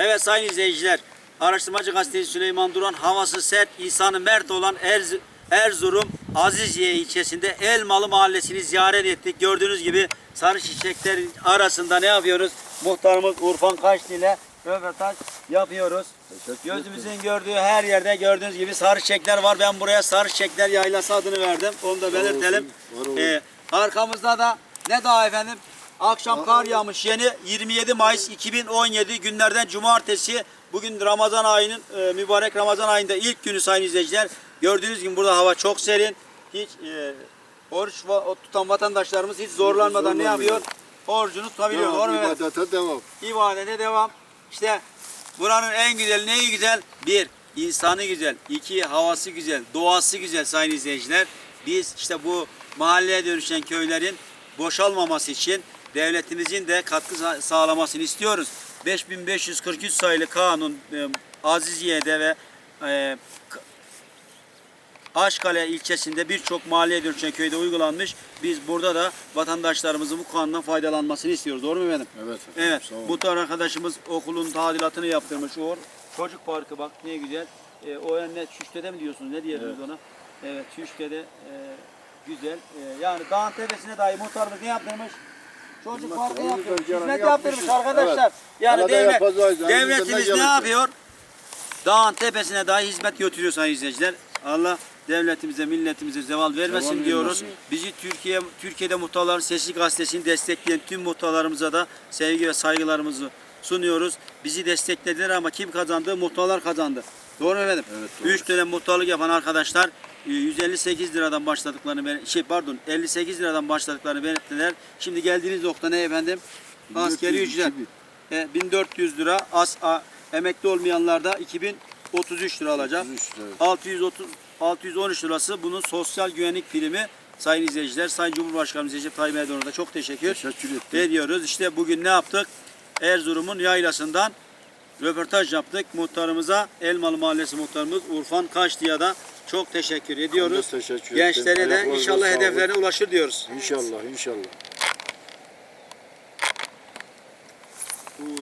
Evet sayın izleyiciler, araştırmacı gazeteci Süleyman Duran havası sert, insanı mert olan Erz- Erzurum Aziziye ilçesinde Elmalı mahallesini ziyaret ettik. Gördüğünüz gibi sarı çiçekler arasında ne yapıyoruz? Muhtarımız Urfan Kaşlı ile röportaj yapıyoruz. Gözümüzün gördüğü her yerde gördüğünüz gibi sarı çiçekler var. Ben buraya sarı çiçekler yaylası adını verdim. Onu da belirtelim. var olsun. Ee, arkamızda da ne daha efendim? Akşam kar yağmış yeni 27 Mayıs 2017 günlerden cumartesi. Bugün Ramazan ayının e, mübarek Ramazan ayında ilk günü sayın izleyiciler. Gördüğünüz gibi burada hava çok serin. Hiç e, oruç va- tutan vatandaşlarımız hiç zorlanmadan ne yapıyor? Orucunu tutabiliyor. Doğru mu ibadete devam. İbadete devam. İşte buranın en güzel neyi güzel? Bir, insanı güzel. iki havası güzel. Doğası güzel sayın izleyiciler. Biz işte bu mahalleye dönüşen köylerin boşalmaması için devletimizin de katkı sa- sağlamasını istiyoruz. 5543 sayılı kanun e, Aziziye'de ve e, Aşkale ilçesinde birçok mahalleye dönüşen köyde uygulanmış. Biz burada da vatandaşlarımızın bu kanundan faydalanmasını istiyoruz. Doğru mu efendim? Evet. Evet. Sağ olun. Bu tane arkadaşımız okulun tadilatını yaptırmış. O çocuk parkı bak ne güzel. Ee, o ne Çüşte'de mi diyorsunuz? Ne diyorsunuz ona? Evet Çüşte'de e, güzel. E, yani dağın tepesine dahi muhtarımız ne yaptırmış? Çocuk parkı yaptırmış. Hizmet yaptırmış arkadaşlar. Evet. Yani Arada devlet, yapacağız. Yani devletimiz ne yapıyor? Dağın tepesine dahi hizmet götürüyor sayın izleyiciler. Allah devletimize, milletimize zeval vermesin Zeval diyoruz. vermesin. Bizi Türkiye Türkiye'de Muhtarların Sesi gazetesini destekleyen tüm muhtarlarımıza da sevgi ve saygılarımızı sunuyoruz. Bizi desteklediler ama kim kazandı? Muhtarlar kazandı. Doğru mu efendim? Evet, doğru. 3 dönem muhtarlık yapan arkadaşlar 158 liradan başladıklarını şey pardon 58 liradan başladıklarını belirttiler. Şimdi geldiğiniz nokta ne efendim? Askeri 1400, ücret. 2000. E, 1400 lira as a, emekli olmayanlar da 2033 lira alacak. 33 lira, evet. 630 613 lirası bunun sosyal güvenlik primi sayın izleyiciler. Sayın Cumhurbaşkanımız Recep Tayyip Erdoğan'a da çok teşekkür Teşekkür ettim. ediyoruz. İşte bugün ne yaptık? Erzurum'un yaylasından röportaj yaptık. Muhtarımıza Elmalı Mahallesi muhtarımız Urfan Kaşlı'ya da çok teşekkür ediyoruz. Teşekkür. Gençlere de inşallah hedeflerine ulaşır diyoruz. İnşallah inşallah.